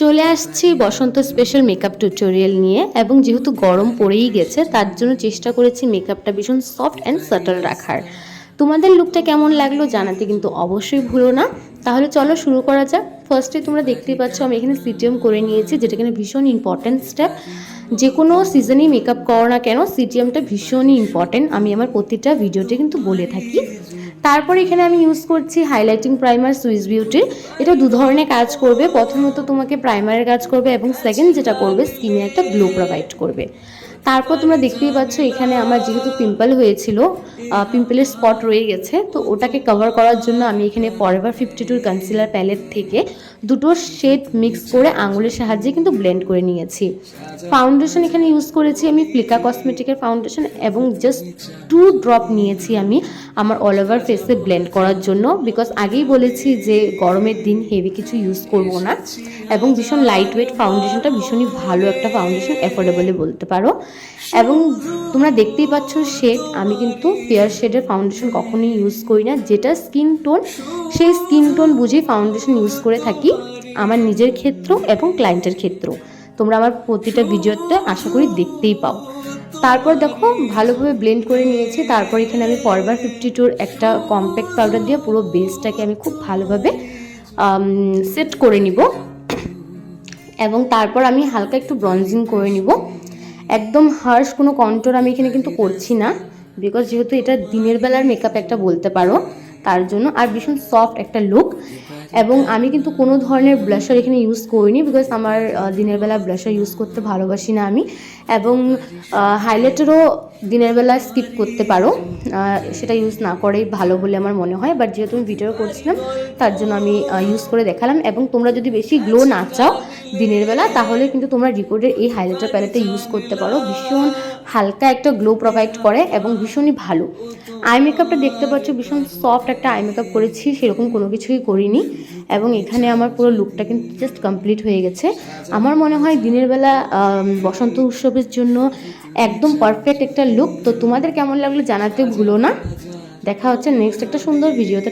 চলে আসছি বসন্ত special makeup tutorial নিয়ে এবং যেহেতু গরম পড়েই গেছে, তার জন্য চেষ্টা করেছি মেকআপটা ভীষণ সফট অ্যান্ড সাটল রাখার। তোমাদের লুকটা কেমন লাগল জানাতে কিন্তু অবশ্যই ভুলো না। তাহলে চলো শুরু করা যাক। ফার্স্টে তোমরা দেখতেই পাচ্ছ, আমি এখানে সিটিএম করে নিয়েছি, যেটা কিনা ভীষণ ইম্পর্ট্যান্ট স্টেপ যে কোনো সিজনেই মেকআপ করো না কেন সিটিএমটা ভীষণই ইম্পর্টেন্ট আমি আমার প্রতিটা ভিডিওতে কিন্তু বলে থাকি। তারপর এখানে আমি ইউজ করছি হাইলাইটিং প্রাইমার সুইস বিউটির এটা দু ধরনের কাজ করবে। প্রথমত তোমাকে প্রাইমারের কাজ করবে এবং সেকেন্ড যেটা করবে স্কিনে একটা গ্লো প্রোভাইড করবে। তারপর তোমরা দেখতেই পাচ্ছ এখানে আমার যেহেতু পিম্পল হয়েছিল পিম্পলের স্পট রয়ে গেছে, তো ওটাকে কভার করার জন্য আমি এখানে ফরএভার ফিফটি টুর কনসিলার প্যালেট থেকে দুটো শেড মিক্স করে আঙুলের সাহায্যে কিন্তু ব্লেন্ড করে নিয়েছি। ফাউন্ডেশন এখানে ইউজ করেছি আমি ফ্লিকা কসমেটিকের ফাউন্ডেশন এবং জাস্ট টু ড্রপ নিয়েছি আমি আমার অল ওভার ফেসে ব্লেন্ড করার জন্য বিকজ আগেই বলেছি যে গরমের দিন হেভি কিছু ইউজ করব না এবং ভীষণ লাইট ওয়েট ফাউন্ডেশনটা ভীষণই ভালো একটা ফাউন্ডেশন অ্যাফোর্ডেবলে বলতে পারো। এবং তোমরা দেখতেই পাচ্ছ শেড। আমি কিন্তু ফেয়ার শেডের ফাউন্ডেশন কখনোই ইউজ করি না। যেটা স্কিন টোন সেই স্কিন টোন বুঝেই ফাউন্ডেশন ইউজ করে থাকি আমার নিজের ক্ষেত্র এবং ক্লায়েন্টের ক্ষেত্র। তোমরা আমার প্রতিটা ভিডিওতে আশা করি দেখতেই পাও। তারপর দেখো, ভালোভাবে ব্লেন্ড করে নিয়েছি। তারপর এখানে আমি ফরবার ফিফটি টুর একটা কম্প্যাক্ট পাউডার দিয়ে পুরো বেসটাকে আমি খুব ভালোভাবে সেট করে নিব। এবং তারপর আমি হালকা একটু ব্রঞ্জিং করে নিব। একদম হার্শ কোনো কন্ট্রোল আমি এখানে কিন্তু করছি না বিকজ যেহেতু এটা দিনের বেলার মেকআপ একটা বলতে পারো, তার জন্য আর ভীষণ সফট একটা লুক এবং আমি কিন্তু কোনো ধরনের ব্লাশার এখানে ইউজ করিনি বিকজ আমার দিনের বেলা ব্লাশার ইউজ করতে ভালোবাসি না আমি। এবং হাইলাইটারও দিনের বেলা স্কিপ করতে পারো। সেটা ইউজ না করেই ভালো বলে আমার মনে হয়। বাট যেহেতু আমি ভিডিও করছিলাম, তার জন্য আমি ইউজ করে দেখালাম। এবং তোমরা যদি বেশি গ্লো না চাও দিনের বেলা, তাহলে কিন্তু তোমরা রিকোডের এই হাইলাইটার প্যালেটটা ইউজ করতে পারো। ভীষণ হালকা একটা গ্লো প্রোভাইড করে এবং ভীষণই ভালো। আই মেকআপটা দেখতে পাচ্ছ, ভীষণ সফট একটা আই মেকআপ করেছি, সেরকম কোনো কিছুই করিনি। এবং এখানে আমার পুরো লুকটা কিন্তু জাস্ট কমপ্লিট হয়ে গেছে। আমার মনে হয় দিনের বেলা বসন্ত উৎসবের জন্য একদম পারফেক্ট একটা লুক তো তোমাদের কেমন লাগল জানাতে ভুলো না। দেখা হচ্ছে নেক্সট একটা সুন্দর ভিডিওতে